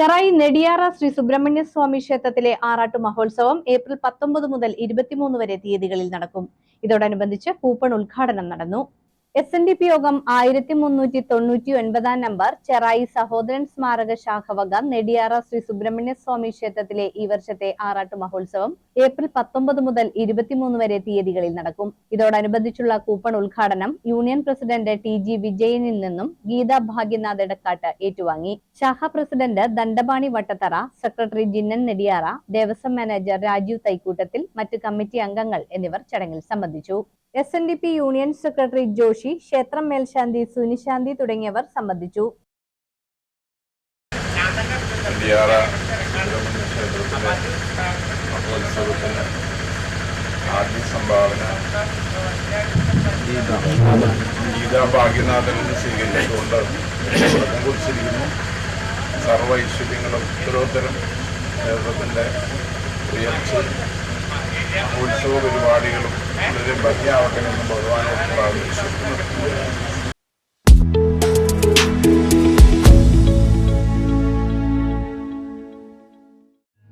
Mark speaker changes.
Speaker 1: ചെറായി നെടിയാറ ശ്രീ സുബ്രഹ്മണ്യ സ്വാമി ക്ഷേത്രത്തിലെ ആറാട്ട് മഹോത്സവം ഏപ്രിൽ പത്തൊമ്പത് മുതൽ ഇരുപത്തിമൂന്ന് വരെ തീയതികളിൽ നടക്കും. ഇതോടനുബന്ധിച്ച് കൂപ്പൺ ഉദ്ഘാടനം നടന്നു. എസ് എൻ ഡി പി യോഗം ആയിരത്തി മുന്നൂറ്റി തൊണ്ണൂറ്റി ഒൻപതാം നമ്പർ ചെറായി സഹോദരൻ സ്മാരക ശാഖ വക നെടിയാറ ശ്രീ സുബ്രഹ്മണ്യ സ്വാമി ക്ഷേത്രത്തിലെ ഈ വർഷത്തെ ആറാട്ട് മഹോത്സവം ഏപ്രിൽ പത്തൊമ്പത് മുതൽ ഇരുപത്തിമൂന്ന് വരെ തീയതികളിൽ നടക്കും. ഇതോടനുബന്ധിച്ചുള്ള കൂപ്പൺ ഉദ്ഘാടനം യൂണിയൻ പ്രസിഡന്റ് ടി ജി വിജയനിൽ നിന്നും ഗീത ഭാഗ്യനാഥ് എടക്കാട്ട് ഏറ്റുവാങ്ങി. ശാഖ president Dandapani Vattathara secretary Jinnan Nediyara Devaswom manager Rajeev തൈക്കൂട്ടത്തിൽ മറ്റ് കമ്മിറ്റി അംഗങ്ങൾ എന്നിവർ ചടങ്ങിൽ സംബന്ധിച്ചു. S N D P union secretary Joshi ക്ഷേത്രം മേൽശാന്തി സുനിശാന്തി തുടങ്ങിയവർ സംബന്ധിച്ചു.
Speaker 2: ആദ്യ സംഭാവന ഗീതാ. ഭാഗ്യനാഥനിൽ സ്വീകരിച്ചുകൊണ്ട് കുറിച്ചിരിക്കുന്നു. സർവ ഐശ്വര്യങ്ങളും ഉത്തരോത്തരം കേരളത്തിന്റെ ഉയർച്ച ഉത്സവ പരിപാടികളും Non è un bagnato che non è un bagnato.